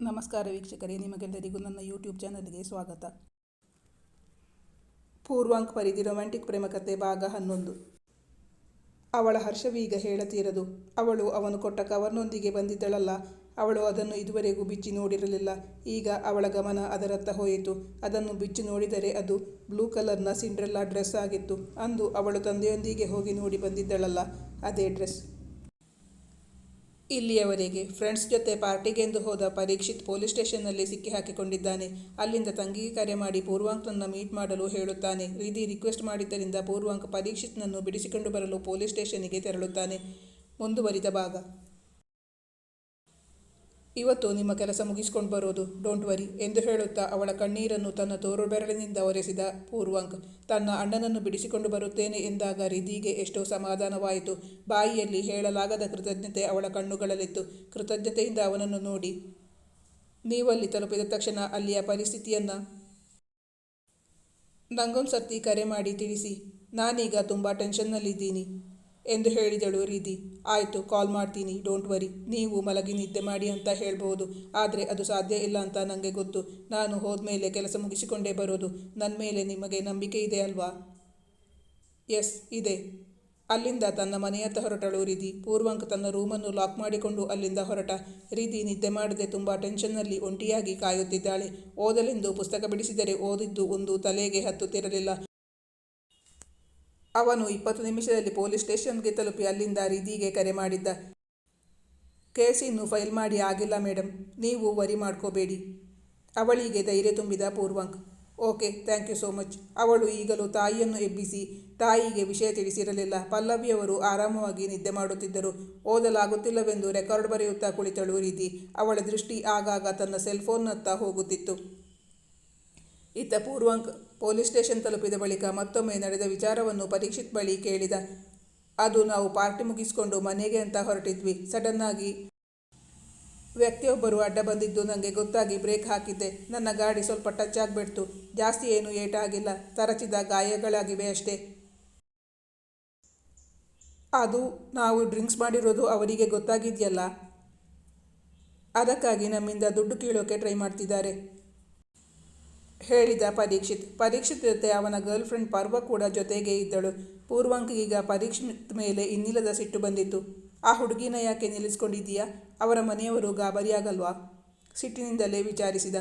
ನಮಸ್ಕಾರ ವೀಕ್ಷಕರೇ, ನಿಮಗೆಲ್ಲರಿಗೂ ನನ್ನ ಯೂಟ್ಯೂಬ್ ಚಾನಲ್ಗೆ ಸ್ವಾಗತ. ಪೂರ್ವಾಂಕ್ ಪರಿಧಿ ರೊಮ್ಯಾಂಟಿಕ್ ಪ್ರೇಮಕತೆ ಭಾಗ ಹನ್ನೊಂದು. ಅವಳ ಹರ್ಷವೀಗ ಹೇಳತೀರದು. ಅವಳು ಅವನು ಕೊಟ್ಟ ಕವರ್ನೊಂದಿಗೆ ಬಂದಿದ್ದಳಲ್ಲ. ಅವಳು ಅದನ್ನು ಇದುವರೆಗೂ ಬಿಚ್ಚಿ ನೋಡಿರಲಿಲ್ಲ. ಈಗ ಅವಳ ಗಮನ ಅದರತ್ತ ಹೋಯಿತು. ಅದನ್ನು ಬಿಚ್ಚಿ ನೋಡಿದರೆ ಅದು ಬ್ಲೂ ಕಲರ್ನ ಸಿಂಡ್ರೆಲ್ಲಾ ಡ್ರೆಸ್ ಆಗಿತ್ತು. ಅಂದು ಅವಳು ತಂದೆಯೊಂದಿಗೆ ಹೋಗಿ ನೋಡಿ ಬಂದಿದ್ದಳಲ್ಲ. ಅದೇ ಡ್ರೆಸ್. ಇಲ್ಲಿಯವರೆಗೆ ಫ್ರೆಂಡ್ಸ್ ಜೊತೆ ಪಾರ್ಟಿಗೆಂದು ಹೋದ ಪರೀಕ್ಷಿತ್ ಪೊಲೀಸ್ ಸ್ಟೇಷನ್ನಲ್ಲಿ ಸಿಕ್ಕಿ ಹಾಕಿಕೊಂಡಿದ್ದಾನೆ ಅಲ್ಲಿಂದ ತಂಗಿಗೆ ಕರೆ ಮಾಡಿ ಪೂರ್ವಾಂಕ್ನನ್ನು ಮೀಟ್ ಮಾಡಲು ಹೇಳುತ್ತಾನೆ. ರೀತಿ ರಿಕ್ವೆಸ್ಟ್ ಮಾಡಿದ್ದರಿಂದ ಪೂರ್ವಾಂಕ್ ಪರೀಕ್ಷಿತ್ನನ್ನು ಬಿಡಿಸಿಕೊಂಡು ಬರಲು ಪೊಲೀಸ್ ಸ್ಟೇಷನ್ಗೆ ತೆರಳುತ್ತಾನೆ. ಮುಂದುವರಿದ ಭಾಗ. ಇವತ್ತು ನಿಮ್ಮ ಕೆಲಸ ಮುಗಿಸ್ಕೊಂಡು ಬರೋದು ಡೋಂಟ್ ವರಿ ಎಂದು ಹೇಳುತ್ತಾ ಅವಳ ಕಣ್ಣೀರನ್ನು ತನ್ನ ತೋರು ಬೆರಳಿನಿಂದ ಒರೆಸಿದ ಪೂರ್ವಾಂಕ್. ತನ್ನ ಅಣ್ಣನನ್ನು ಬಿಡಿಸಿಕೊಂಡು ಬರುತ್ತೇನೆ ಎಂದಾಗ ರಿಧಿಗೆ ಎಷ್ಟೋ ಸಮಾಧಾನವಾಯಿತು. ಬಾಯಿಯಲ್ಲಿ ಹೇಳಲಾಗದ ಕೃತಜ್ಞತೆ ಅವಳ ಕಣ್ಣುಗಳಲ್ಲಿತ್ತು. ಕೃತಜ್ಞತೆಯಿಂದ ಅವನನ್ನು ನೋಡಿ, ನೀವಲ್ಲಿ ತಲುಪಿದ ತಕ್ಷಣ ಅಲ್ಲಿಯ ಪರಿಸ್ಥಿತಿಯನ್ನು ನಂಗೊಂದು ಸರ್ತಿ ಕರೆ ಮಾಡಿ ತಿಳಿಸಿ. ನಾನೀಗ ತುಂಬ ಟೆನ್ಷನ್ನಲ್ಲಿದ್ದೀನಿ ಎಂದು ಹೇಳಿದಳು ರೀದಿ ಆಯಿತು, ಕಾಲ್ ಮಾಡ್ತೀನಿ, ಡೋಂಟ್ ವರಿ. ನೀವು ಮಲಗಿ ನಿದ್ದೆ ಮಾಡಿ ಅಂತ ಹೇಳ್ಬೋದು. ಆದರೆ ಅದು ಸಾಧ್ಯ ಇಲ್ಲ ಅಂತ ನನಗೆ ಗೊತ್ತು. ನಾನು ಹೋದ್ಮೇಲೆ ಕೆಲಸ ಮುಗಿಸಿಕೊಂಡೇ ಬರೋದು. ನನ್ನ ಮೇಲೆ ನಿಮಗೆ ನಂಬಿಕೆ ಇದೆ ಅಲ್ವಾ? ಎಸ್, ಇದೆ. ಅಲ್ಲಿಂದ ತನ್ನ ಮನೆಯತ್ತ ಹೊರಟಳು ರೀಧಿ. ಪೂರ್ವಂಕ್ ತನ್ನ ರೂಮನ್ನು ಲಾಕ್ ಮಾಡಿಕೊಂಡು ಅಲ್ಲಿಂದ ಹೊರಟ. ರೀಧಿ ನಿದ್ದೆ ಮಾಡದೆ ತುಂಬ ಟೆನ್ಷನ್ನಲ್ಲಿ ಒಂಟಿಯಾಗಿ ಕಾಯುತ್ತಿದ್ದಾಳೆ. ಓದಲೆಂದು ಪುಸ್ತಕ ಬಿಡಿಸಿದರೆ ಓದಿದ್ದು ಒಂದು ತಲೆಗೆ ಹತ್ತುತ್ತಿರಲಿಲ್ಲ. ಅವನು ಇಪ್ಪತ್ತು ನಿಮಿಷದಲ್ಲಿ ಪೊಲೀಸ್ ಸ್ಟೇಷನ್ಗೆ ತಲುಪಿ ಅಲ್ಲಿಂದ ರಿದಿಗೆ ಕರೆ ಮಾಡಿದ್ದ. ಕೇಸ್ ಇನ್ನು ಫೈಲ್ ಮಾಡಿ ಆಗಿಲ್ಲ ಮೇಡಮ್ ನೀವು ವರಿ ಮಾಡ್ಕೋಬೇಡಿ. ಅವಳಿಗೆ ಧೈರ್ಯ ತುಂಬಿದ Purvank, okay, thank you so much. ಅವಳು ಈಗಲೂ ತಾಯಿಯನ್ನು ಎಬ್ಬಿಸಿ, ತಾಯಿಗೆ ವಿಷಯ ತಿಳಿಸಿರಲಿಲ್ಲ. ಪಲ್ಲವಿಯವರು ಆರಾಮವಾಗಿ ನಿದ್ದೆ ಮಾಡುತ್ತಿದ್ದರು. ಓದಲಾಗುತ್ತಿಲ್ಲವೆಂದು ರೆಕಾರ್ಡ್ ಬರೆಯುತ್ತಾ ಕುಳಿತಳು ರೀತಿ. ಅವಳ ದೃಷ್ಟಿ ಆಗಾಗ ತನ್ನ ಸೆಲ್ಫೋನ್ನತ್ತ ಹೋಗುತ್ತಿತ್ತು. ಇತ್ತ ಪೂರ್ವಂಕ್ ಪೊಲೀಸ್ ಸ್ಟೇಷನ್ ತಲುಪಿದ ಬಳಿಕ ಮತ್ತೊಮ್ಮೆ ನಡೆದ ವಿಚಾರವನ್ನು ಪರೀಕ್ಷಿತ್ ಬಳಿ ಕೇಳಿದ. ಅದು ನಾವು ಪಾರ್ಟಿ ಮುಗಿಸಿಕೊಂಡು ಮನೆಗೆ ಅಂತ ಹೊರಟಿದ್ವಿ. ಸಡನ್ನಾಗಿ ವ್ಯಕ್ತಿಯೊಬ್ಬರು ಅಡ್ಡ ಬಂದಿದ್ದು ನನಗೆ ಗೊತ್ತಾಗಿ ಬ್ರೇಕ್ ಹಾಕಿದ್ದೆ. ನನ್ನ ಗಾಡಿ ಸ್ವಲ್ಪ ಟಚ್ ಆಗಿಬಿಡ್ತು. ಜಾಸ್ತಿ ಏನು ಏಟಾಗಿಲ್ಲ ತರಚಿದ ಗಾಯಗಳಾಗಿವೆ ಅಷ್ಟೇ. ಅದು ನಾವು ಡ್ರಿಂಕ್ಸ್ ಮಾಡಿರೋದು ಅವರಿಗೆ ಗೊತ್ತಾಗಿದೆಯಲ್ಲ? ಅದಕ್ಕಾಗಿ ನಮ್ಮಿಂದ ದುಡ್ಡು ಕೀಳೋಕೆ ಟ್ರೈ ಮಾಡ್ತಿದ್ದಾರೆ. ಹೇಳಿದ ಪರೀಕ್ಷಿತ್ ಪರೀಕ್ಷಿತ್ ಜೊತೆ ಅವನ ಗರ್ಲ್ ಫ್ರೆಂಡ್ ಪರ್ವ ಕೂಡ ಜೊತೆಗೆ ಇದ್ದಳು. ಪೂರ್ವಾಂಕ್ ಈಗ ಪರೀಕ್ಷಿತ್ ಮೇಲೆ ಇನ್ನಿಲ್ಲದ ಸಿಟ್ಟು ಬಂದಿತ್ತು. ಆ ಹುಡುಗಿನ ಯಾಕೆ ನಿಲ್ಲಿಸ್ಕೊಂಡಿದ್ದೀಯಾ? ಅವರ ಮನೆಯವರು ಗಾಬರಿಯಾಗಲ್ವಾ? ಸಿಟ್ಟಿನಿಂದಲೇ ವಿಚಾರಿಸಿದ.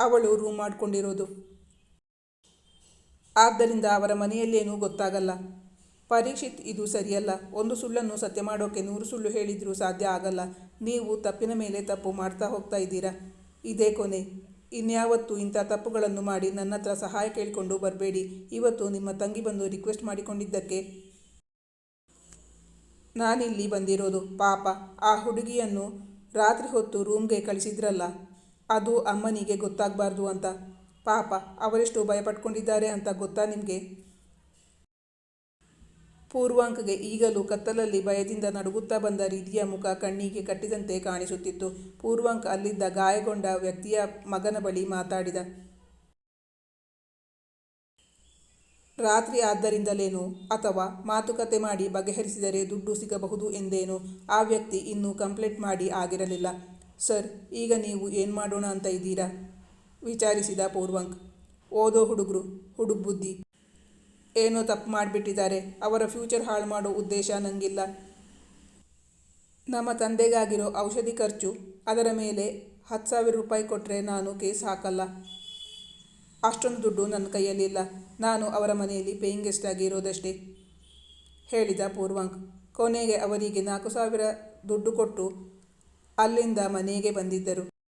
ಅವಳು ರೂಮ್ ಮಾಡಿಕೊಂಡಿರೋದು. ಆದ್ದರಿಂದ ಅವರ ಮನೆಯಲ್ಲೇನೂ ಗೊತ್ತಾಗಲ್ಲ. ಪರೀಕ್ಷಿತ್, ಇದು ಸರಿಯಲ್ಲ. ಒಂದು ಸುಳ್ಳನ್ನು ಸತ್ಯ ಮಾಡೋಕ್ಕೆ ನೂರು ಸುಳ್ಳು ಹೇಳಿದರೂ ಸಾಧ್ಯ ಆಗಲ್ಲ. ನೀವು ತಪ್ಪಿನ ಮೇಲೆ ತಪ್ಪು ಮಾಡ್ತಾ ಹೋಗ್ತಾ ಇದ್ದೀರಾ? ಇದೇ ಕೊನೆ. ಇನ್ಯಾವತ್ತೂ ಇಂಥ ತಪ್ಪುಗಳನ್ನು ಮಾಡಿ ನನ್ನ ಹತ್ರ ಸಹಾಯ ಕೇಳಿಕೊಂಡು ಬರಬೇಡಿ. ಇವತ್ತು ನಿಮ್ಮ ತಂಗಿ ಬಂದು ರಿಕ್ವೆಸ್ಟ್ ಮಾಡಿಕೊಂಡಿದ್ದಕ್ಕೆ ನಾನಿಲ್ಲಿ ಬಂದಿರೋದು. ಪಾಪ, ಆ ಹುಡುಗಿಯನ್ನು ರಾತ್ರಿ ಹೊತ್ತು ರೂಮ್ಗೆ ಕಳಿಸಿದ್ರಲ್ಲ, ಅದು ಅಮ್ಮನಿಗೆ ಗೊತ್ತಾಗಬಾರ್ದು ಅಂತ. ಪಾಪ, ಅವರೆಷ್ಟು ಭಯಪಟ್ಕೊಂಡಿದ್ದಾರೆ ಅಂತ ಗೊತ್ತಾ ನಿಮಗೆ? ಪೂರ್ವಾಂಕ್ಗೆ ಈಗಲೂ ಕತ್ತಲಲ್ಲಿ ಭಯದಿಂದ ನಡುಗುತ್ತಾ ಬಂದ ರೀತಿಯ ಮುಖ ಕಣ್ಣಿಗೆ ಕಟ್ಟಿದಂತೆ ಕಾಣಿಸುತ್ತಿತ್ತು. ಪೂರ್ವಾಂಕ್ ಅಲ್ಲಿದ್ದ ಗಾಯಗೊಂಡ ವ್ಯಕ್ತಿಯ ಮಗನ ಬಳಿ ಮಾತಾಡಿದ, ರಾತ್ರಿ ಆದ್ದರಿಂದಲೇನು ಅಥವಾ ಮಾತುಕತೆ ಮಾಡಿ ಬಗೆಹರಿಸಿದರೆ ದುಡ್ಡು ಸಿಗಬಹುದು ಎಂದೇನು? ಆ ವ್ಯಕ್ತಿ ಇನ್ನೂ ಕಂಪ್ಲೇಂಟ್ ಮಾಡಿ ಆಗಿರಲಿಲ್ಲ. ಸರ್, ಈಗ ನೀವು ಏನು ಮಾಡೋಣ ಅಂತ ಇದ್ದೀರಾ? ವಿಚಾರಿಸಿದ ಪೂರ್ವಾಂಕ್, ಓದೋ ಹುಡುಗರು ಹುಡುಗ ಬುದ್ಧಿ ಏನೋ ತಪ್ಪು ಮಾಡಿಬಿಟ್ಟಿದ್ದಾರೆ. ಅವರ ಫ್ಯೂಚರ್ ಹಾಳು ಮಾಡೋ ಉದ್ದೇಶ ನನಗಿಲ್ಲ ನಮ್ಮ ತಂದೆಗಾಗಿರೋ ಔಷಧಿ ಖರ್ಚು ಅದರ ಮೇಲೆ ಹತ್ತು ಸಾವಿರ ರೂಪಾಯಿ ಕೊಟ್ಟರೆ ನಾನು ಕೇಸ್ ಹಾಕಲ್ಲ. ಅಷ್ಟೊಂದು ದುಡ್ಡು ನನ್ನ ಕೈಯಲ್ಲಿಲ್ಲ. ನಾನು ಅವರ ಮನೆಯಲ್ಲಿ ಪೇಯಿಂಗ್ ಗೆಸ್ಟ್ ಆಗಿ ಇರೋದಷ್ಟೇ. ಹೇಳಿದ ಪೂರ್ವಾಂಕ್. ಕೊನೆಗೆ ಅವರಿಗೆ ನಾಲ್ಕು ಸಾವಿರ ದುಡ್ಡು ಕೊಟ್ಟು ಅಲ್ಲಿಂದ ಮನೆಗೆ ಬಂದಿದ್ದರು.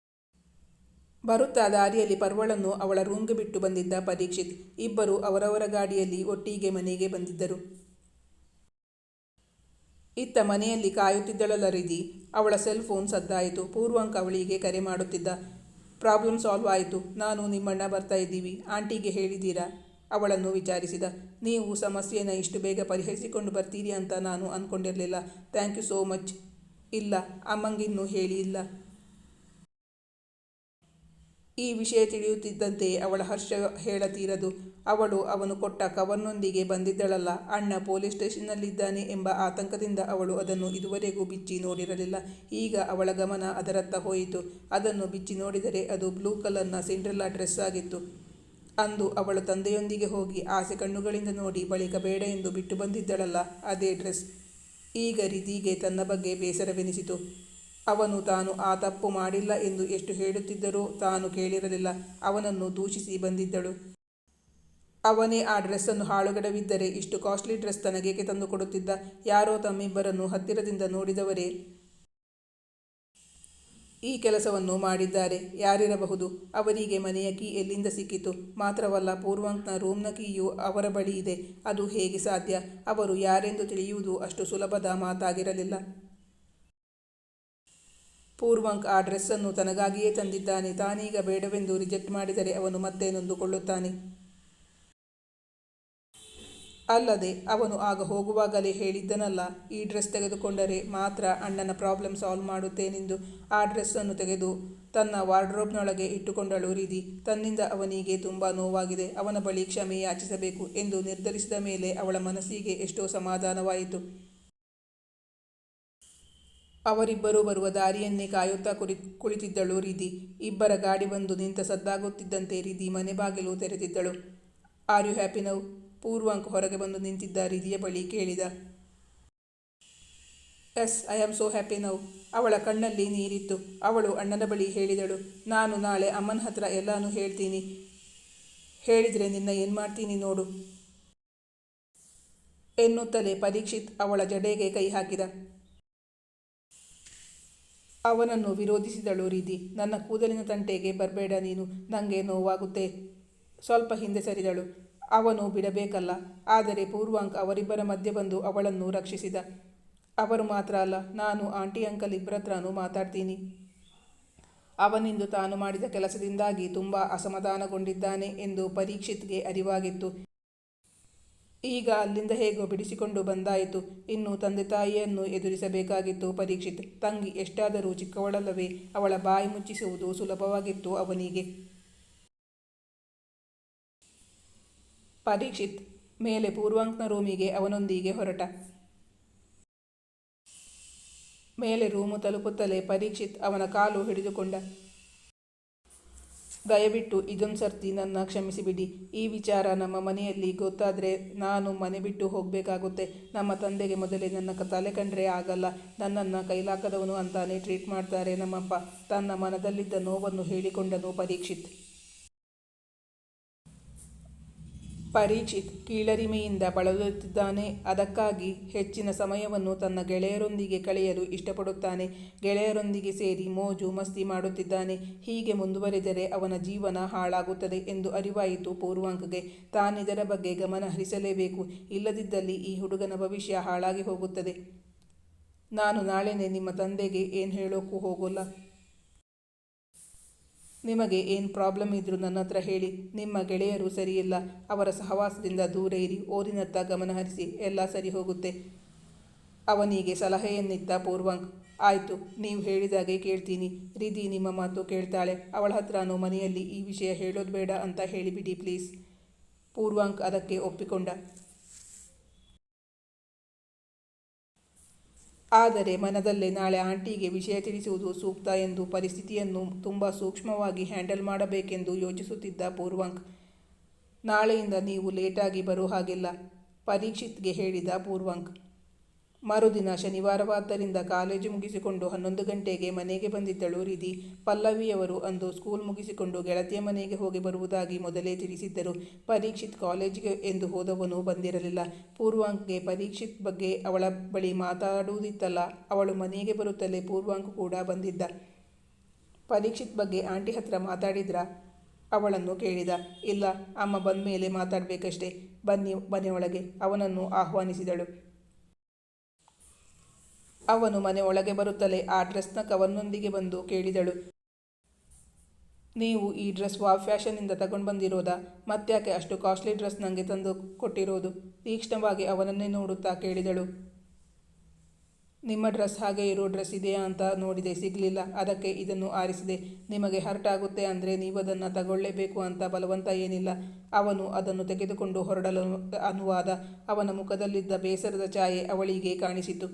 ಬರುತ್ತಾ ದಾರಿಯಲ್ಲಿ ಪರ್ವಳನ್ನು ಅವಳ ರೂಮ್ಗೆ ಬಿಟ್ಟು ಬಂದಿದ್ದ ಪರೀಕ್ಷಿತ್ ಇಬ್ಬರು ಅವರವರ ಗಾಡಿಯಲ್ಲಿ ಒಟ್ಟಿಗೆ ಮನೆಗೆ ಬಂದಿದ್ದರು. ಇತ್ತ ಮನೆಯಲ್ಲಿ ಕಾಯುತ್ತಿದ್ದಳಲ್ಲ ರಿಧಿ. ಅವಳ ಸೆಲ್ ಫೋನ್ ಸದ್ದಾಯಿತು. ಪೂರ್ವಾಂಕ ಅವಳಿಗೆ ಕರೆ ಮಾಡುತ್ತಿದ್ದ, ಪ್ರಾಬ್ಲಮ್ ಸಾಲ್ವ್ ಆಯಿತು. ನಾನು ನಿಮ್ಮಣ್ಣ ಬರ್ತಾ ಇದ್ದೀವಿ. ಆಂಟಿಗೆ ಹೇಳಿದ್ದೀರಾ? ಅವಳನ್ನು ವಿಚಾರಿಸಿದ, ನೀವು ಸಮಸ್ಯೆಯನ್ನು ಇಷ್ಟು ಬೇಗ ಪರಿಹರಿಸಿಕೊಂಡು ಬರ್ತೀರಿ ಅಂತ ನಾನು ಅಂದ್ಕೊಂಡಿರಲಿಲ್ಲ ಥ್ಯಾಂಕ್ ಯು ಸೋ ಮಚ್. ಇಲ್ಲ. ಅಮ್ಮಂಗಿನ್ನೂ ಹೇಳಿ ಇಲ್ಲ ಈ ವಿಷಯ ತಿಳಿಯುತ್ತಿದ್ದಂತೆ ಅವಳ ಹರ್ಷ ಹೇಳತೀರದು. ಅವಳು ಅವನು ಕೊಟ್ಟ ಕವರ್ನೊಂದಿಗೆ ಬಂದಿದ್ದಳಲ್ಲ. ಅಣ್ಣ ಪೊಲೀಸ್ ಸ್ಟೇಷನ್ನಲ್ಲಿದ್ದಾನೆ ಎಂಬ ಆತಂಕದಿಂದ ಅವಳು ಅದನ್ನು ಇದುವರೆಗೂ ಬಿಚ್ಚಿ ನೋಡಿರಲಿಲ್ಲ. ಈಗ ಅವಳ ಗಮನ ಅದರತ್ತ ಹೋಯಿತು. ಅದನ್ನು ಬಿಚ್ಚಿ ನೋಡಿದರೆ ಅದು ಬ್ಲೂ ಕಲರ್ನ ಸಿಂಡ್ರೆಲ್ಲಾ ಡ್ರೆಸ್ ಆಗಿತ್ತು. ಅಂದು ಅವಳು ತಂದೆಯೊಂದಿಗೆ ಹೋಗಿ ಆಸೆ ಕಣ್ಣುಗಳಿಂದ ನೋಡಿ ಬಳಿಕ ಬೇಡ ಎಂದು ಬಿಟ್ಟು ಬಂದಿದ್ದಳಲ್ಲ ಅದೇ ಡ್ರೆಸ್. ಈಗ ರಿದಿಗೆ ತನ್ನ ಬಗ್ಗೆ ಬೇಸರವೆನಿಸಿತು. ಅವನು ತಾನು ಆ ತಪ್ಪು ಮಾಡಿಲ್ಲ ಎಂದು ಎಷ್ಟು ಹೇಳುತ್ತಿದ್ದರೂ ತಾನು ಕೇಳಿರಲಿಲ್ಲ. ಅವನನ್ನು ದೂಷಿಸಿ ಬಂದಿದ್ದಳು. ಅವನೇ ಆ ಡ್ರೆಸ್ಸನ್ನು ಹಾಳುಗಡವಿದ್ದರೆ ಇಷ್ಟು ಕಾಸ್ಟ್ಲಿ ಡ್ರೆಸ್ ತನಗೇಕೆ ತಂದು ಕೊಡುತ್ತಿದ್ದ ಯಾರೋ ತಮ್ಮಿಬ್ಬರನ್ನು ಹತ್ತಿರದಿಂದ ನೋಡಿದವರೇ? ಈ ಕೆಲಸವನ್ನು ಮಾಡಿದ್ದಾರೆ. ಯಾರಿರಬಹುದು? ಅವರಿಗೆ ಮನೆಯ ಕೀ ಎಲ್ಲಿಂದ ಸಿಕ್ಕಿತು? ಮಾತ್ರವಲ್ಲ, ಪೂರ್ವಾಂಕ್ನ ರೂಮ್ನ ಕೀಯು ಅವರ ಬಳಿ ಇದೆ. ಅದು ಹೇಗೆ ಸಾಧ್ಯ? ಅವರು ಯಾರೆಂದು ತಿಳಿಯುವುದು ಅಷ್ಟು ಸುಲಭದ ಮಾತಾಗಿರಲಿಲ್ಲ. ಪೂರ್ವಂಕ್ ಆ ಡ್ರೆಸ್ಸನ್ನು ತನಗಾಗಿಯೇ ತಂದಿದ್ದಾನೆ. ತಾನೀಗ ಬೇಡವೆಂದು ರಿಜೆಕ್ಟ್ ಮಾಡಿದರೆ ಅವನು ಮತ್ತೆ ನೊಂದುಕೊಳ್ಳುತ್ತಾನೆ. ಅಲ್ಲದೆ ಅವನು ಆಗ ಹೋಗುವಾಗಲೇ ಹೇಳಿದ್ದನಲ್ಲ, ಈ ಡ್ರೆಸ್ ತೆಗೆದುಕೊಂಡರೆ ಮಾತ್ರ ಅಣ್ಣನ ಪ್ರಾಬ್ಲಮ್ ಸಾಲ್ವ್ ಮಾಡುತ್ತೇನೆಂದು. ಆ ಡ್ರೆಸ್ಸನ್ನು ತೆಗೆದು ತನ್ನ ವಾರ್ಡ್ರೋಬ್ನೊಳಗೆ ಇಟ್ಟುಕೊಂಡಳು ರೀದಿ ತನ್ನಿಂದ ಅವನಿಗೆ ತುಂಬ ನೋವಾಗಿದೆ. ಅವನ ಬಳಿ ಕ್ಷಮೆ ಯಾಚಿಸಬೇಕು ಎಂದು ನಿರ್ಧರಿಸಿದ ಮೇಲೆ ಅವಳ ಮನಸ್ಸಿಗೆ ಎಷ್ಟೋ ಸಮಾಧಾನವಾಯಿತು. ಅವರಿಬ್ಬರೂ ಬರುವ ದಾರಿಯನ್ನೇ ಕಾಯುತ್ತಾ ಕುರಿ ಕುಳಿತಿದ್ದಳು ರೀದಿ ಇಬ್ಬರ ಗಾಡಿ ಬಂದು ನಿಂತ ಸದ್ದಾಗುತ್ತಿದ್ದಂತೆ ರೀದಿ ಮನೆ ಬಾಗಿಲು ತೆರೆದಿದ್ದಳು. Are you happy now? Purvank ಹೊರಗೆ ಬಂದು ನಿಂತಿದ್ದ ರೀದಿಯ ಬಳಿ ಕೇಳಿದ. Yes, I am so happy now. ಅವಳ ಕಣ್ಣಲ್ಲಿ ನೀರಿತ್ತು. ಅವಳು ಅಣ್ಣನ ಬಳಿ ಹೇಳಿದಳು, ನಾನು ನಾಳೆ ಅಮ್ಮನ ಹತ್ರ ಎಲ್ಲಾನು ಹೇಳ್ತೀನಿ. ಹೇಳಿದರೆ ನಿನ್ನ ಏನು ಮಾಡ್ತೀನಿ ನೋಡು. ಎನ್ನುತ್ತಲೇ ಪರೀಕ್ಷಿತ್ ಅವಳ ಜಡೆಗೆ ಕೈ ಹಾಕಿದ. ಅವನನ್ನು ವಿರೋಧಿಸಿದಳು ರೀತಿ ನನ್ನ ಕೂದಲಿನ ತಂಟೆಗೆ ಬರಬೇಡ ನೀನು ನನಗೆ ನೋವಾಗುತ್ತೆ. ಸ್ವಲ್ಪ ಹಿಂದೆ ಸರಿದಳು. ಅವನು ಬಿಡಬೇಕಲ್ಲ, ಆದರೆ ಪೂರ್ವಾಂಕ್ ಅವರಿಬ್ಬರ ಮಧ್ಯೆ ಬಂದು ಅವಳನ್ನು ರಕ್ಷಿಸಿದ. ಅವರು ಮಾತ್ರ ಅಲ್ಲ, ನಾನು ಆಂಟಿ ಅಂಕಲ್ ಇಬ್ಬರತ್ರನೂ ಮಾತಾಡ್ತೀನಿ. ಅವನಿಂದು ತಾನು ಮಾಡಿದ ಕೆಲಸದಿಂದಾಗಿ ತುಂಬ ಅಸಮಾಧಾನಗೊಂಡಿದ್ದಾನೆ ಎಂದು ಪರೀಕ್ಷಿತ್ಗೆ ಅರಿವಾಗಿತ್ತು. ಈಗ ಅಲ್ಲಿಂದ ಹೇಗೋ ಬಿಡಿಸಿಕೊಂಡು ಬಂದಾಯಿತು. ಇನ್ನು ತಂದೆ ತಾಯಿಯನ್ನು ಎದುರಿಸಬೇಕಾಗಿತ್ತು. ಪರೀಕ್ಷಿತ್, ತಂಗಿ ಎಷ್ಟಾದರೂ ಚಿಕ್ಕವಳಲ್ಲವೇ, ಅವಳ ಬಾಯಿ ಮುಚ್ಚಿಸುವುದು ಸುಲಭವಾಗಿತ್ತು ಅವನಿಗೆ. ಪರೀಕ್ಷಿತ್, ಮೇಲೆ ಪೂರ್ವಾಂಕ್ನ ರೂಮಿಗೆ ಅವನೊಂದಿಗೆ ಹೊರಟ. ಮೇಲೆ ರೂಮು ತಲುಪುತ್ತಲೇ ಪರೀಕ್ಷಿತ್ ಅವನ ಕಾಲು ಹಿಡಿದುಕೊಂಡ. ದಯವಿಟ್ಟು ಇದೊಂದು ಸರ್ತಿ ನನ್ನ ಕ್ಷಮಿಸಿಬಿಡಿ. ಈ ವಿಚಾರ ನಮ್ಮ ಮನೆಯಲ್ಲಿ ಗೊತ್ತಾದರೆ ನಾನು ಮನೆ ಬಿಟ್ಟು ಹೋಗಬೇಕಾಗುತ್ತೆ. ನಮ್ಮ ತಂದೆಗೆ ಮೊದಲೇ ನನ್ನ ತಲೆ ಕಂಡ್ರೆ ಆಗಲ್ಲ. ನನ್ನನ್ನು ಕೈಲಾಕದವನು ಅಂತಾನೆ ಟ್ರೀಟ್ ಮಾಡ್ತಾರೆ ನಮ್ಮಪ್ಪ. ತನ್ನ ಮನದಲ್ಲಿದ್ದ ನೋವನ್ನು ಹೇಳಿಕೊಂಡನು ಪರೀಕ್ಷಿತ್. ಪರೀಕ್ಷಿತ್ ಕೀಳರಿಮೆಯಿಂದ ಬಳಲುತ್ತಿದ್ದಾನೆ. ಅದಕ್ಕಾಗಿ ಹೆಚ್ಚಿನ ಸಮಯವನ್ನು ತನ್ನ ಗೆಳೆಯರೊಂದಿಗೆ ಕಳೆಯಲು ಇಷ್ಟಪಡುತ್ತಾನೆ. ಗೆಳೆಯರೊಂದಿಗೆ ಸೇರಿ ಮೋಜು ಮಸ್ತಿ ಮಾಡುತ್ತಿದ್ದಾನೆ. ಹೀಗೆ ಮುಂದುವರೆದರೆ ಅವನ ಜೀವನ ಹಾಳಾಗುತ್ತದೆ ಎಂದು ಅರಿವಾಯಿತು ಪೂರ್ವಾಂಕಗೆ. ತಾನಿದರ ಬಗ್ಗೆ ಗಮನ ಹರಿಸಲೇಬೇಕು. ಇಲ್ಲದಿದ್ದಲ್ಲಿ ಈ ಹುಡುಗನ ಭವಿಷ್ಯ ಹಾಳಾಗಿ ಹೋಗುತ್ತದೆ. ನಾನು ನಾಳೆನೇ ನಿಮ್ಮ ತಂದೆಗೆ ಏನು ಹೇಳೋಕ್ಕೂ ಹೋಗೋಲ್ಲ. ನಿಮಗೆ ಏನು ಪ್ರಾಬ್ಲಮ್ ಇದ್ದರೂ ನನ್ನ ಹತ್ರ ಹೇಳಿ. ನಿಮ್ಮ ಗೆಳೆಯರು ಸರಿಯಿಲ್ಲ. ಅವರ ಸಹವಾಸದಿಂದ ದೂರ ಇರಿ. ಓದಿನತ್ತ ಗಮನ ಹರಿಸಿ. ಎಲ್ಲ ಸರಿ ಹೋಗುತ್ತೆ. ಅವನಿಗೆ ಸಲಹೆಯನ್ನಿತ್ತ ಪೂರ್ವಾಂಕ್. ಆಯಿತು, ನೀವು ಹೇಳಿದಾಗೆ ಕೇಳ್ತೀನಿ. ರೀದಿ ನಿಮ್ಮ ಮಾತು ಕೇಳ್ತಾಳೆ. ಅವಳ ಹತ್ರನೂ ಮನೆಯಲ್ಲಿ ಈ ವಿಷಯ ಹೇಳೋದು ಬೇಡ ಅಂತ ಹೇಳಿಬಿಡಿ ಪ್ಲೀಸ್. ಪೂರ್ವಾಂಕ್ ಅದಕ್ಕೆ ಒಪ್ಪಿಕೊಂಡ. ಆದರೆ ಮನದಲ್ಲೇ ನಾಳೆ ಆಂಟಿಗೆ ವಿಷಯ ತಿಳಿಸುವುದು ಸೂಕ್ತ ಎಂದು ಪರಿಸ್ಥಿತಿಯನ್ನು ತುಂಬ ಸೂಕ್ಷ್ಮವಾಗಿ ಹ್ಯಾಂಡಲ್ ಮಾಡಬೇಕೆಂದು ಯೋಚಿಸುತ್ತಿದ್ದ ಪೂರ್ವಾಂಕ್. ನಾಳೆಯಿಂದ ನೀವು ಲೇಟಾಗಿ ಬರೋ ಹಾಗಿಲ್ಲ, ಪರೀಕ್ಷಿತ್ಗೆ ಹೇಳಿದ ಪೂರ್ವಾಂಕ್. ಮರುದಿನ ಶನಿವಾರವಾದ್ದರಿಂದ ಕಾಲೇಜು ಮುಗಿಸಿಕೊಂಡು ಹನ್ನೊಂದು ಗಂಟೆಗೆ ಮನೆಗೆ ಬಂದಿದ್ದಳು ರಿಧಿ. ಪಲ್ಲವಿಯವರು ಅಂದು ಸ್ಕೂಲ್ ಮುಗಿಸಿಕೊಂಡು ಗೆಳತಿಯ ಮನೆಗೆ ಹೋಗಿ ಬರುವುದಾಗಿ ಮೊದಲೇ ತಿಳಿಸಿದ್ದರು. ಪರೀಕ್ಷಿತ್ ಕಾಲೇಜಿಗೆ ಎಂದು ಹೋದವನು ಬಂದಿರಲಿಲ್ಲ. ಪೂರ್ವಾಂಕ್ಗೆ ಪರೀಕ್ಷಿತ್ ಬಗ್ಗೆ ಅವಳ ಬಳಿ ಮಾತಾಡುವುದಿತ್ತಲ್ಲ, ಅವಳು ಮನೆಗೆ ಬರುತ್ತಲೇ ಪೂರ್ವಾಂಕ್ ಕೂಡ ಬಂದಿದ್ದ. ಪರೀಕ್ಷಿತ್ ಬಗ್ಗೆ ಆಂಟಿ ಹತ್ರ ಮಾತಾಡಿದ್ರ? ಅವಳನ್ನು ಕೇಳಿದ. ಇಲ್ಲ, ಅಮ್ಮ ಬಂದ ಮೇಲೆ ಮಾತಾಡಬೇಕಷ್ಟೇ. ಬನ್ನಿ, ಮನೆಯೊಳಗೆ, ಅವನನ್ನು ಆಹ್ವಾನಿಸಿದಳು. ಅವನು ಮನೆ ಒಳಗೆ ಬರುತ್ತಲೇ ಆ ಡ್ರೆಸ್ನ ಕವನ್ನೊಂದಿಗೆ ಬಂದು ಕೇಳಿದಳು. ನೀವು ಈ ಡ್ರೆಸ್ ವಾ ಫ್ಯಾಷನ್ನಿಂದ ತಗೊಂಡು ಬಂದಿರೋದಾ? ಮತ್ತ್ಯಾಕೆ ಅಷ್ಟು ಕಾಸ್ಟ್ಲಿ ಡ್ರೆಸ್ ನನಗೆ ತಂದು ಕೊಟ್ಟಿರೋದು? ತೀಕ್ಷ್ಣವಾಗಿ ಅವನನ್ನೇ ನೋಡುತ್ತಾ ಕೇಳಿದಳು. ನಿಮ್ಮ ಡ್ರೆಸ್ ಹಾಗೆ ಇರೋ ಡ್ರೆಸ್ ಇದೆಯಾ ಅಂತ ನೋಡಿದೆ, ಸಿಗಲಿಲ್ಲ. ಅದಕ್ಕೆ ಇದನ್ನು ಆರಿಸಿದೆ. ನಿಮಗೆ ಹರ್ಟ್ ಆಗುತ್ತೆ ಅಂದರೆ ನೀವು ಅದನ್ನು ತಗೊಳ್ಳೇಬೇಕು ಅಂತ ಬಲವಂತ ಏನಿಲ್ಲ. ಅವನು ಅದನ್ನು ತೆಗೆದುಕೊಂಡು ಹೊರಡಲು ಅನುವಾದ. ಅವನ ಮುಖದಲ್ಲಿದ್ದ ಬೇಸರದ ಛಾಯೆ ಅವಳಿಗೆ ಕಾಣಿಸಿತು.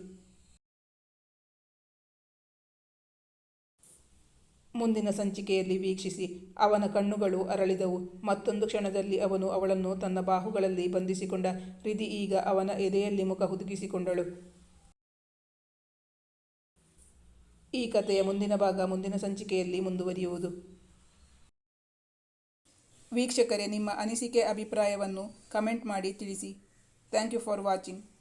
ಮುಂದಿನ ಸಂಚಿಕೆಯಲ್ಲಿ ವೀಕ್ಷಿಸಿ. ಅವನ ಕಣ್ಣುಗಳು ಅರಳಿದವು. ಮತ್ತೊಂದು ಕ್ಷಣದಲ್ಲಿ ಅವನು ಅವಳನ್ನು ತನ್ನ ಬಾಹುಗಳಲ್ಲಿ ಬಂಧಿಸಿಕೊಂಡ. ರಿಧಿ ಈಗ ಅವನ ಎದೆಯಲ್ಲಿ ಮುಖ ಹುದುಗಿಸಿಕೊಂಡಳು. ಈ ಕಥೆಯ ಮುಂದಿನ ಭಾಗ ಮುಂದಿನ ಸಂಚಿಕೆಯಲ್ಲಿ ಮುಂದುವರಿಯುವುದು. ವೀಕ್ಷಕರೇ, ನಿಮ್ಮ ಅನಿಸಿಕೆ, ಅಭಿಪ್ರಾಯವನ್ನು ಕಮೆಂಟ್ ಮಾಡಿ ತಿಳಿಸಿ. Thank you for watching.